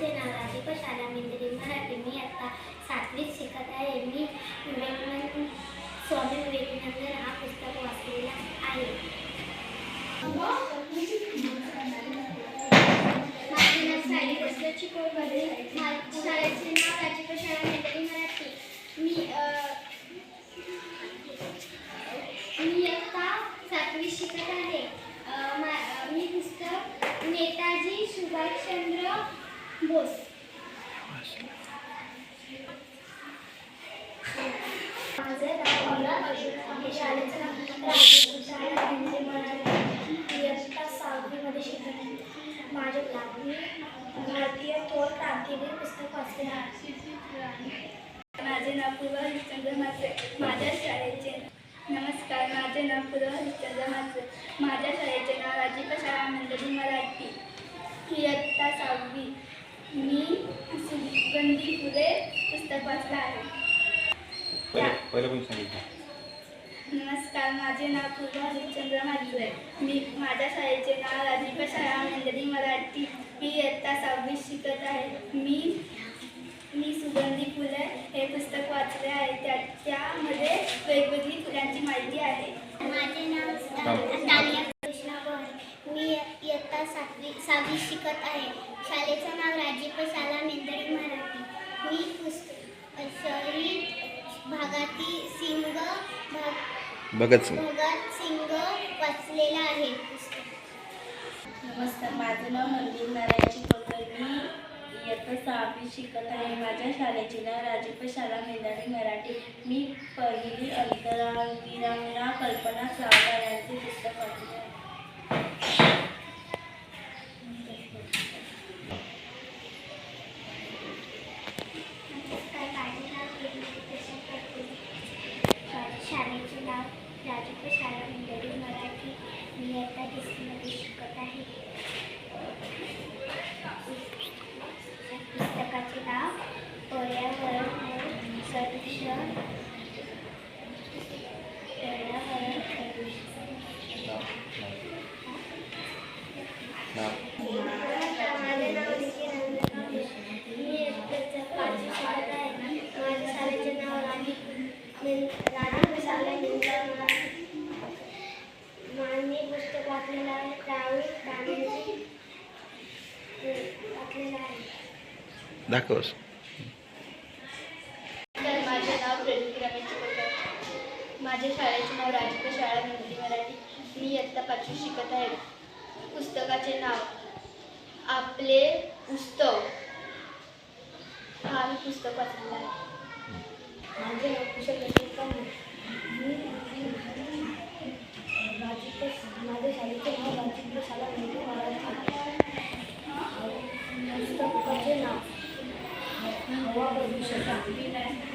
शाळेचे नाव राधिका शाळा मेंदरी मराठी मी आता सातवीत शिकत आहे. मी विवेकानंद स्वामी विवेकानंद हा पुस्तक वाचलेला आहे. माझे नाव सायली कसल्याची कोळमध्ये शाळेचे नाव राधिका शाळा मेंदरी मराठी मी मी आता सातवी शिकत आहे. मा- मी पुस्तक नेताजी सुभाषचंद्र बोस माझं नाव अमरा आहे शाळेचं नाव राजकीय शाळा इयत्ता सहावीमध्ये शिकत माझे नाव मी भारतीय थोर क्रांतीवीर पुस्तक वाचले माझे नाव पूर्वा हरिश्चंद्र म्हात्रे माझ्या शाळेचे नमस्कार माझे नाव पूर्वा हरिश्चंद्र म्हात्रे माझ्या शाळेचे नाव राजीव शाळा मंडळी मराठी. इयत्ता सहावी. मी सुगंधी फुले पुस्तक वाचलं आहे. पहिलं पहिलं पण सांगितलं? नमस्कार माझे नाव पूर्वा हरिश्चंद्र म्हात्रे मी माझ्या शाळेचे नाव राजीव शाळा मंडळी मराठी. मी इयत्ता सहावी शिकत आहे. मी मी सुगंधी फुले हे पुस्तक वाचले आहे. त्या त्यामध्ये वेगवेगळी फुलांची माहिती आहे माझे नाव तानिया कृष्णा गोरे मी इयत्ता सातवी सहावी शिकत आहे. शाळेचं नाव राजीव शाळा मेंदडी मराठी. मी पुस्तक शहरी भागातील सिंग भाग भगत सिंग. भगत सिंग वाचलेलं आहे. पुस्तक नमस्कार माझं नाव नंदीन नारायण चिकोलकर मी इयत्ता सहावी शिकत आहे. माझ्या शाळेचे नाव राजीव शाळा मेंदारी मराठी. मी पहिली अंतरावीरांना कल्पना सावकार यांचे पुस्तक वाचले आहे नमस्कार माझे नाव वेदिका करते शाळेचे राजूप शाळा मंडळी मराठी मी आता डिस्कमध्ये शिकत आहे. पुस्तकाचे नाव पर्यावरण संरक्षण पर्यावरण नाव. निकी नंदन मी पुस्तक वाचलेलं आहे वाचलेलं आहे. दाखवस. तर माझे नाव प्रेरित रमेश माझ्या शाळेचे नाव राजकीय शाळा हिंदी मराठी. मी इयत्ता पाचवी शिकत आहे. पुस्तकाचे नाव आपले उत्सव हा मी पुस्तक वाचलेलं आहे. माझे नाव कुशल मी माझ्या शाळेचे नाव राजकीय शाळा हिंदी मराठी पुस्तकाचे नाव हवा प्रदूषण